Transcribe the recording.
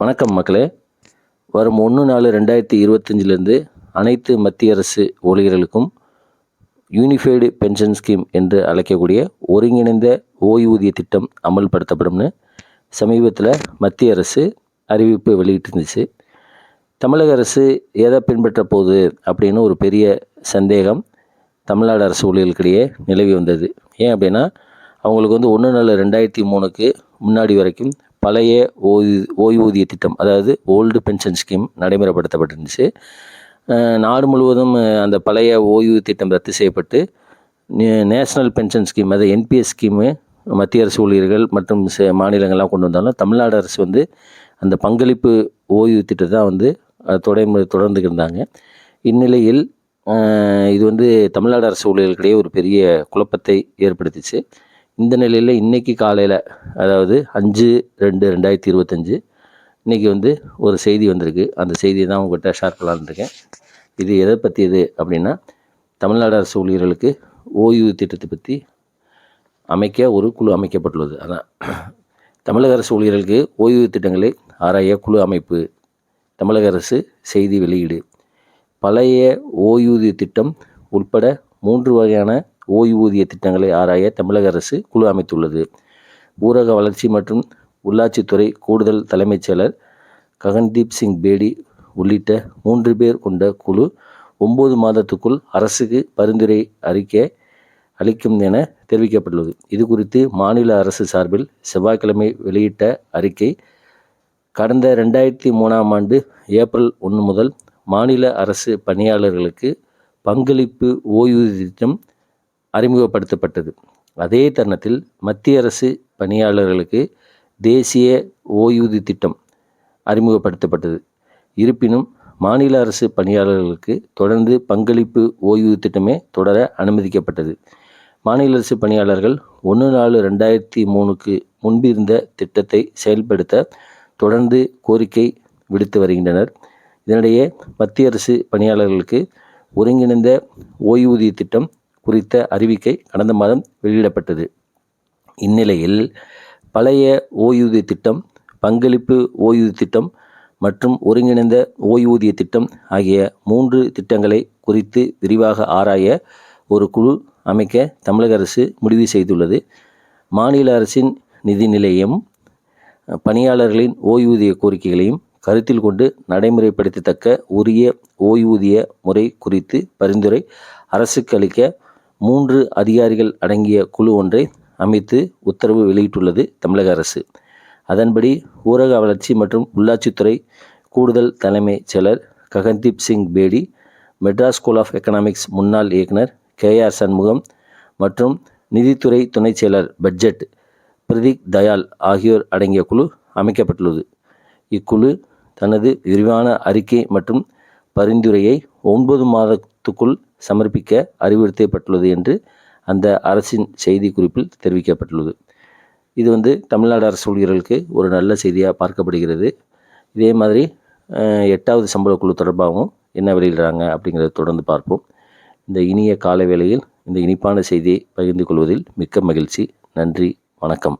வணக்கம் மக்களே. வரும் ஒன்று நாலு ரெண்டாயிரத்தி இருபத்தஞ்சிலிருந்து அனைத்து மத்திய அரசு ஊழியர்களுக்கும் யூனிஃபைடு பென்ஷன் ஸ்கீம் என்று அழைக்கக்கூடிய ஒருங்கிணைந்த ஓய்வூதிய திட்டம் அமல்படுத்தப்படும்னு சமீபத்தில் மத்திய அரசு அறிவிப்பு வெளியிட்டிருந்துச்சு. தமிழக அரசு எதை பின்பற்ற போகுது அப்படின்னு ஒரு பெரிய சந்தேகம் தமிழ்நாடு அரசு ஊழியர்களுக்கிடையே நிலவி வந்தது. ஏன் அப்படின்னா அவங்களுக்கு வந்து ஒன்று நாலு ரெண்டாயிரத்தி மூணுக்கு முன்னாடி வரைக்கும் பழைய ஓய்வு ஓய்வூதிய திட்டம் அதாவது ஓல்டு பென்ஷன் ஸ்கீம் நடைமுறைப்படுத்தப்பட்டிருந்துச்சு. நாடு முழுவதும் அந்த பழைய ஓய்வு திட்டம் ரத்து செய்யப்பட்டு நே- நேஷனல் பென்ஷன் ஸ்கீம் அதாவது என்பிஎஸ் ஸ்கீமு மத்திய அரசு ஊழியர்கள் மற்றும் மாநிலங்கள்லாம் கொண்டு வந்தாலும் தமிழ்நாடு அரசு வந்து அந்த பங்களிப்பு ஓய்வு திட்டத்தை தான் வந்து அஹ், தொடர்ந்து இருந்தாங்க. இந்நிலையில் இது வந்து தமிழ்நாடு அரசு ஊழியர்களுக்கிடையே ஒரு பெரிய குழப்பத்தை ஏற்படுத்திச்சு. இந்த நிலையில் இன்றைக்கி காலையில் அதாவது அஞ்சு ரெண்டு ரெண்டாயிரத்தி இருபத்தஞ்சு இன்றைக்கி வந்து ஒரு செய்தி வந்திருக்கு. அந்த செய்தியை தான் உங்கள்கிட்ட ஷேர் பண்ணலான்ருக்கேன் இது எதை பற்றியது அப்படின்னா தமிழ்நாடு அரசு ஊழியர்களுக்கு ஓய்வு திட்டத்தை பற்றி அமைக்க ஒரு குழு அமைக்கப்பட்டுள்ளது. அதான் தமிழக அரசு ஊழியர்களுக்கு ஓய்வு திட்டங்களை ஆராய குழு அமைப்பு தமிழக அரசு செய்தி வெளியீடு. பழைய ஓய்வூதிய திட்டம் உட்பட மூன்று வகையான ஓய்வூதிய திட்டங்களை ஆராய தமிழக அரசு குழு அமைத்துள்ளது. ஊரக வளர்ச்சி மற்றும் உள்ளாட்சித்துறை கூடுதல் தலைமைச் செயலர் ககன்தீப் சிங் பேடி உள்ளிட்ட மூன்று பேர் கொண்ட குழு ஒம்பது மாதத்துக்குள் அரசுக்கு பரிந்துரை அறிக்கை அளிக்கும் என தெரிவிக்கப்பட்டுள்ளது. இது குறித்து மாநில அரசு சார்பில் செவ்வாய்க்கிழமை வெளியிட்ட அறிக்கை கடந்த ரெண்டாயிரத்தி மூணாம் ஆண்டு ஏப்ரல் ஒன்று முதல் மாநில அரசு பணியாளர்களுக்கு பங்களிப்பு ஓய்வூதிய திட்டம் அறிமுகப்படுத்தப்பட்டது. அதே தருணத்தில் மத்திய அரசு பணியாளர்களுக்கு தேசிய ஓய்வூதிய திட்டம் அறிமுகப்படுத்தப்பட்டது. இருப்பினும் மாநில அரசு பணியாளர்களுக்கு தொடர்ந்து பங்களிப்பு ஓய்வூதிய திட்டமே தொடர அனுமதிக்கப்பட்டது. மாநில அரசு பணியாளர்கள் ஒன்று நாலு ரெண்டாயிரத்தி மூணுக்கு முன்பிருந்த திட்டத்தை செயல்படுத்த தொடர்ந்து கோரிக்கை விடுத்து வருகின்றனர். இதனிடையே மத்திய அரசு பணியாளர்களுக்கு ஒருங்கிணைந்த ஓய்வூதிய திட்டம் குறித்த அறிவிக்கை கடந்த மாதம் வெளியிடப்பட்டது. இந்நிலையில் பழைய ஓய்வூதிய திட்டம் பங்களிப்பு ஓய்வூதிய திட்டம் மற்றும் ஒருங்கிணைந்த ஓய்வூதிய திட்டம் ஆகிய மூன்று திட்டங்களை குறித்து விரிவாக ஆராய ஒரு குழு அமைக்க தமிழக அரசு முடிவு செய்துள்ளது. மாநில அரசின் நிதி நிலையம் பணியாளர்களின் ஓய்வூதிய கோரிக்கைகளையும் கருத்தில் கொண்டு நடைமுறைப்படுத்தத்தக்க உரிய ஓய்வூதிய முறை குறித்து பரிந்துரை அரசுக்கு அளிக்க மூன்று அதிகாரிகள் அடங்கிய குழு ஒன்றை அமைத்து உத்தரவு வெளியிட்டுள்ளது தமிழக அரசு. அதன்படி ஊரக வளர்ச்சி மற்றும் உள்ளாட்சித்துறை கூடுதல் தலைமைச் செயலர் Gagandeep Singh Bedi Madras school of economics முன்னாள் இயக்குனர் கே ஆர் சண்முகம் மற்றும் நிதித்துறை துணைச் செயலர் பட்ஜெட் பிரதீக் தயால் ஆகியோர் அடங்கிய குழு அமைக்கப்பட்டுள்ளது. இக்குழு தனது விரிவான அறிக்கை மற்றும் பரிந்துரையை ஒன்பது மாதத்துக்குள் சமர்ப்பிக்க அறிவுறுத்தப்பட்டுள்ளது என்று அந்த அரசின் செய்தி குறிப்பில் தெரிவிக்கப்பட்டுள்ளது. இது வந்து தமிழ்நாடு அரசு ஊழியர்களுக்கு ஒரு நல்ல செய்தியாக பார்க்கப்படுகிறது. இதே மாதிரி எட்டாவது சம்பள குழு தொடர்பாகவும் என்ன வெளியிடுறாங்க அப்படிங்கிறத தொடர்ந்து பார்ப்போம். இந்த இனிய கால வேளையில் இந்த இனிப்பான செய்தியை பகிர்ந்து கொள்வதில் மிக்க மகிழ்ச்சி. நன்றி வணக்கம்.